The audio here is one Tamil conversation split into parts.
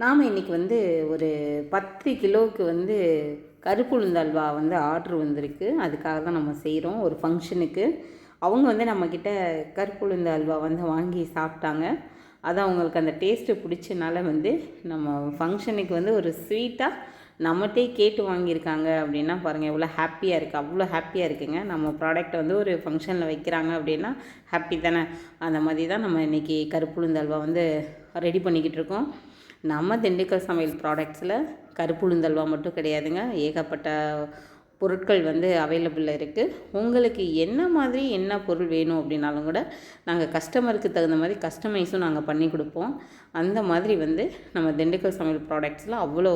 நாம் இன்றைக்கி வந்து ஒரு பத்து கிலோவுக்கு வந்து கருப்பு அல்வா வந்து ஆர்டர் வந்திருக்கு. அதுக்காக தான் நம்ம செய்கிறோம் ஒரு ஃபங்க்ஷனுக்கு. அவங்க வந்து நம்மக்கிட்ட கருப்பு அல்வா வந்து வாங்கி சாப்பிட்டாங்க. அது அவங்களுக்கு அந்த டேஸ்ட்டு பிடிச்சனால வந்து நம்ம ஃபங்க்ஷனுக்கு வந்து ஒரு ஸ்வீட்டாக நம்மகிட்டே கேட்டு வாங்கியிருக்காங்க அப்படின்னா பாருங்கள் எவ்வளோ ஹாப்பியாக இருக்குது அவ்வளோ ஹாப்பியாக இருக்குங்க. நம்ம ப்ராடக்ட் வந்து ஒரு ஃபங்க்ஷனில் வைக்கிறாங்க அப்படின்னா ஹாப்பி தானே. அந்த மாதிரி தான் நம்ம இன்றைக்கி கருப்புளுந்து அல்வா வந்து ரெடி பண்ணிக்கிட்டு இருக்கோம். நம்ம திண்டுக்கல் சமையல் ப்ராடக்ட்ஸில் கருப்புளுந்து அல்வா மட்டும் கிடையாதுங்க. ஏகப்பட்ட பொருட்கள் வந்து அவைலபிளில் இருக்குது உங்களுக்கு என்ன மாதிரி என்ன பொருள் வேணும் அப்படின்னாலும் கூட நாங்கள் கஸ்டமருக்கு தகுந்த மாதிரி கஸ்டமைஸும் நாங்கள் பண்ணி கொடுப்போம். அந்த மாதிரி வந்து நம்ம திண்டுக்கல் சமையல் ப்ராடக்ட்ஸில் அவ்வளோ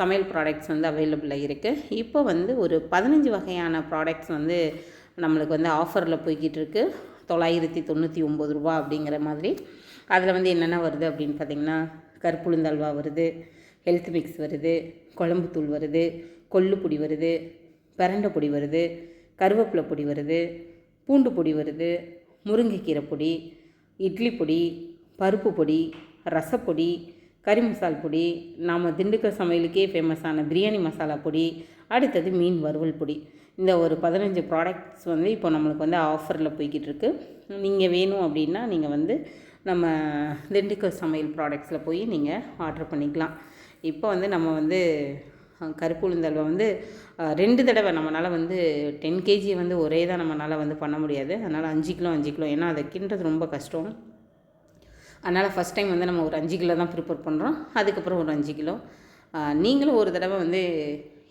சமையல் ப்ராடக்ட்ஸ் வந்து அவைலபிளாக இருக்குது இப்போ வந்து ஒரு பதினஞ்சு வகையான ப்ராடக்ட்ஸ் வந்து நம்மளுக்கு வந்து ஆஃபரில் போய்கிட்டு இருக்குது தொள்ளாயிரத்தி தொண்ணூற்றி ஒம்பது ரூபா அப்படிங்கிற மாதிரி. அதில் வந்து என்னென்ன வருது அப்படின்னு பார்த்திங்கன்னா கருப்புளுந்தல்வா வருது ஹெல்த் மிக்ஸ் வருது குழம்புத்தூள் வருது கொள்ளுப்பொடி வருது பிரண்டை பொடி வருது கருவேப்பிலை பொடி வருது பூண்டு பொடி வருது முருங்கைக்கீரை பொடி இட்லி பொடி பருப்பு பொடி ரசப்பொடி கறி மசால் பொடி நாம் திண்டுக்கல் சமையலுக்கே ஃபேமஸான பிரியாணி மசாலா பொடி அடுத்தது மீன் வறுவல் பொடி. இந்த ஒரு பதினஞ்சு ப்ராடக்ட்ஸ் வந்து இப்போ நம்மளுக்கு வந்து ஆஃபரில் போய்கிட்டு இருக்கு. நீங்கள் வேணும் அப்படின்னா நீங்கள் வந்து நம்ம திண்டுக்கல் சமையல் ப்ராடக்ட்ஸில் போய் நீங்கள் ஆர்டர் பண்ணிக்கலாம். இப்போ வந்து நம்ம வந்து அஹ், கருப்பு வந்து ரெண்டு தடவை நம்மளால் வந்து டென் கேஜி வந்து ஒரே தான் நம்மளால் வந்து பண்ண முடியாது. அதனால் அஞ்சு கிலோ அஞ்சு கிலோ. ஏன்னா அதை கிண்டுறது ரொம்ப கஷ்டம். அதனால் ஃபஸ்ட் டைம் வந்து நம்ம ஒரு அஞ்சு கிலோ தான் ப்ரிப்பேர் பண்ணுறோம் அதுக்கப்புறம் ஒரு அஞ்சு கிலோ. நீங்களும் ஒரு தடவை வந்து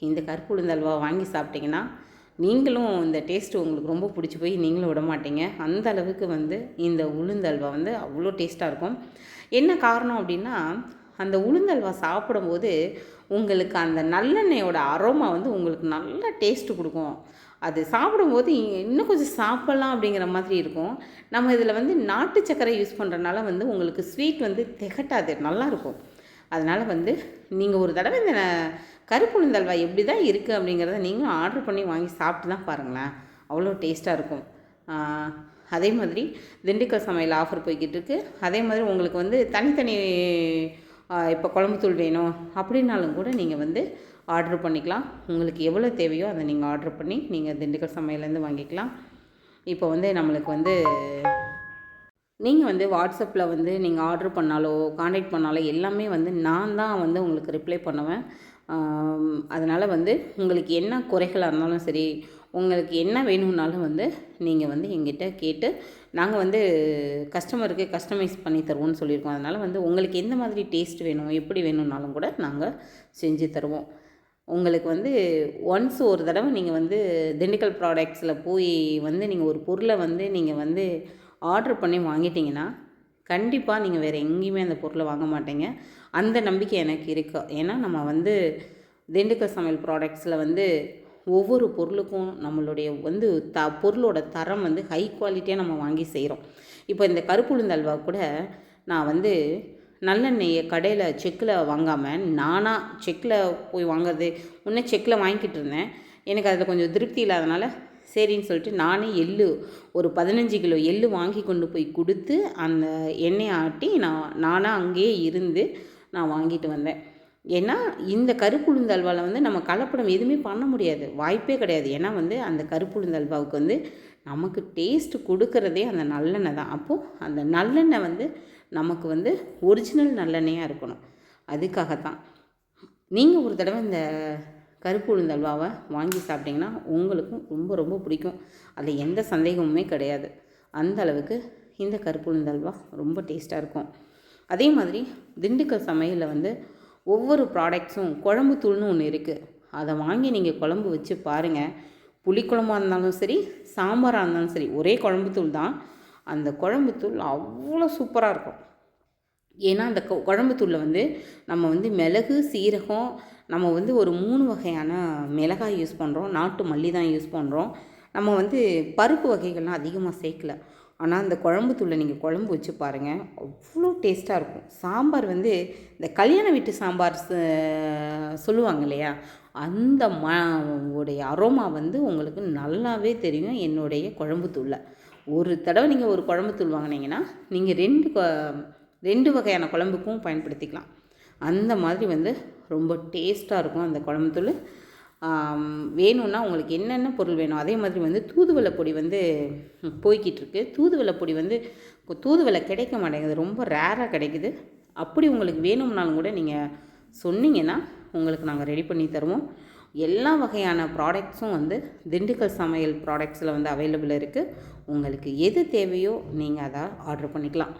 இந்த கருப்பு வாங்கி சாப்பிட்டிங்கன்னா நீங்களும் இந்த டேஸ்ட்டு உங்களுக்கு ரொம்ப பிடிச்சி போய் நீங்களும் விட மாட்டீங்க. அந்த அளவுக்கு வந்து இந்த உளுந்து அல்வா வந்து அவ்வளோ டேஸ்ட்டாக இருக்கும். என்ன காரணம் அப்படின்னா அந்த உளுந்து அல்வா சாப்பிடும்போது உங்களுக்கு அந்த நல்லெண்ணெயோட அரோமா வந்து உங்களுக்கு நல்ல டேஸ்ட்டு கொடுக்கும். அது சாப்பிடும்போது இன்னும் கொஞ்சம் சாப்பிட்லாம் அப்படிங்கிற மாதிரி இருக்கும். நம்ம இதில் வந்து நாட்டு சர்க்கரை யூஸ் பண்ணுறனால வந்து உங்களுக்கு ஸ்வீட் வந்து திகட்டாது நல்லாயிருக்கும் அதனால் வந்து நீங்கள் ஒரு தடவை இந்த கருப்புளுந்தல்வா எப்படி தான் இருக்குது அப்படிங்கிறத நீங்களும் ஆர்டர் பண்ணி வாங்கி சாப்பிட்டு தான் பாருங்களேன். அவ்வளோ டேஸ்ட்டாக இருக்கும். அதே மாதிரி திண்டுக்கல் சமையல் ஆஃபர் போய்கிட்டு இருக்கு. அதே மாதிரி உங்களுக்கு வந்து தனித்தனி இப்போ குழம்புத்தூள் வேணும் அப்படின்னாலும் கூட நீங்கள் வந்து ஆர்டர் பண்ணிக்கலாம். உங்களுக்கு எவ்வளோ தேவையோ அதை நீங்கள் ஆர்டர் பண்ணி நீங்கள் திண்டுக்கல் சமையல்லேருந்து வாங்கிக்கலாம். இப்போ வந்து நம்மளுக்கு வந்து நீங்கள் வந்து வாட்ஸ்அப்பில் வந்து நீங்கள் ஆர்டர் பண்ணாலோ காண்டாக்ட் பண்ணாலோ எல்லாமே வந்து நான் தான் வந்து உங்களுக்கு ரிப்ளை பண்ணுவேன். அதனால் வந்து உங்களுக்கு என்ன குறைகளாக இருந்தாலும் சரி உங்களுக்கு என்ன வேணும்னாலும் வந்து நீங்கள் வந்து எங்கிட்ட கேட்டு நாங்கள் வந்து கஸ்டமருக்கு கஸ்டமைஸ் பண்ணி தருவோம்னு சொல்லியிருக்கோம். அதனால் வந்து உங்களுக்கு எந்த மாதிரி டேஸ்ட் வேணும் எப்படி வேணும்னாலும் கூட நாங்கள் செஞ்சு தருவோம். உங்களுக்கு வந்து ஒன்ஸ் ஒரு தடவை நீங்கள் வந்து திண்டுக்கல் ப்ராடக்ட்ஸில் போய் வந்து நீங்கள் ஒரு பொருளை வந்து நீங்கள் வந்து ஆர்டர் பண்ணி வாங்கிட்டீங்கன்னா கண்டிப்பாக நீங்கள் வேறு எங்கேயுமே அந்த பொருளை வாங்க மாட்டீங்க. அந்த நம்பிக்கை எனக்கு இருக்குது ஏன்னா நம்ம வந்து திண்டுக்கல் சமையல் ப்ராடக்ட்ஸில் வந்து ஒவ்வொரு பொருளுக்கும் நம்மளுடைய வந்து த பொருளோட தரம் வந்து ஹை குவாலிட்டியாக நம்ம வாங்கி செய்கிறோம் இப்போ இந்த கருப்புளுந்து அல்வா கூட நான் வந்து நல்லெண்ணெயை கடையில் செக்கில் வாங்காமல் நானாக செக்கில் போய் வாங்குறது முன்னே செக்கில் வாங்கிக்கிட்டு இருந்தேன். எனக்கு அதில் கொஞ்சம் திருப்தி இல்லாதனால சரின்னு சொல்லிட்டு நானே எள்ளு ஒரு பதினஞ்சு கிலோ எள்ளு வாங்கி கொண்டு போய் கொடுத்து அந்த எண்ணெயை ஆட்டி நான் நானாக அங்கேயே இருந்து நான் வாங்கிட்டு வந்தேன். ஏன்னா இந்த கருப்புளுந்து அல்வாவில் வந்து நம்ம கலப்படம் எதுவுமே பண்ண முடியாது. வாய்ப்பே கிடையாது. ஏன்னா வந்து அந்த கருப்புளுந்தல்வாவுக்கு வந்து நமக்கு டேஸ்ட் கொடுக்கறதே அந்த நல்லெண்ணெய் தான். அப்போது அந்த நல்லெண்ணெய் வந்து நமக்கு வந்து ஒரிஜினல் நல்லெண்ணெயாக இருக்கணும். அதுக்காக தான் நீங்கள் ஒரு தடவை இந்த கருப்பு உளுந்து அல்வாவை வாங்கி சாப்பிட்டிங்கன்னா உங்களுக்கும் ரொம்ப ரொம்ப பிடிக்கும். அதில் எந்த சந்தேகமுமே கிடையாது. அந்த அளவுக்கு இந்த கருப்பு உளுந்து அல்வா ரொம்ப டேஸ்ட்டாக இருக்கும். அதே மாதிரி திண்டுக்கல் சமையலில் வந்து ஒவ்வொரு ப்ராடக்ட்ஸும் குழம்பு தூள்னு ஒன்று இருக்குது அதை வாங்கி நீங்கள் குழம்பு வச்சு பாருங்கள் புளிக்குழம்பாக இருந்தாலும் சரி சாம்பாராக இருந்தாலும் சரி ஒரே குழம்புத்தூள் தான். அந்த குழம்புத்தூள் அவ்வளோ சூப்பராக இருக்கும். ஏன்னா அந்த குழம்பு தூளில் வந்து நம்ம வந்து மிளகு சீரகம் நம்ம வந்து ஒரு மூணு வகையான மிளகாய் யூஸ் பண்ணுறோம் நாட்டு மல்லி தான் யூஸ் பண்ணுறோம் நம்ம வந்து பருப்பு வகைகள்லாம் அதிகமாக சேர்க்கல. ஆனால் அந்த குழம்புத்தூளை நீங்கள் குழம்பு வச்சு பாருங்கள் அவ்வளோ டேஸ்ட்டாக இருக்கும். சாம்பார் வந்து இந்த கல்யாண வீட்டு சாம்பார் ச- சொல்லுவாங்க இல்லையா? அந்த ம உடைய அரோமா வந்து உங்களுக்கு நல்லாவே தெரியும் என்னுடைய குழம்புத்தூளில் ஒரு தடவை நீங்கள் ஒரு குழம்புத்தூள் வாங்கினீங்கன்னா நீங்கள் ரெண்டு ரெண்டு வகையான குழம்புக்கும் பயன்படுத்திக்கலாம். அந்த மாதிரி வந்து ரொம்ப டேஸ்ட்டாக இருக்கும் அந்த குழம்புத்தூள் வேணும்னா உங்களுக்கு என்னென்ன பொருள் வேணும்? அதே மாதிரி வந்து தூதுவளை பொடி வந்து போய்கிட்டு இருக்கு தூதுவளை பொடி வந்து தூதுவளை கிடைக்க மாட்டேங்குது. ரொம்ப ரேராக கிடைக்குது. அப்படி உங்களுக்கு வேணும்னாலும் கூட நீங்கள் சொன்னீங்கன்னா உங்களுக்கு நாங்கள் ரெடி பண்ணி தருவோம். எல்லா வகையான ப்ராடக்ட்ஸும் வந்து திண்டுக்கல் சமையல் ப்ராடக்ட்ஸில் வந்து அவைலபிள் இருக்குது உங்களுக்கு எது தேவையோ நீங்கள் அதை ஆர்டர் பண்ணிக்கலாம்.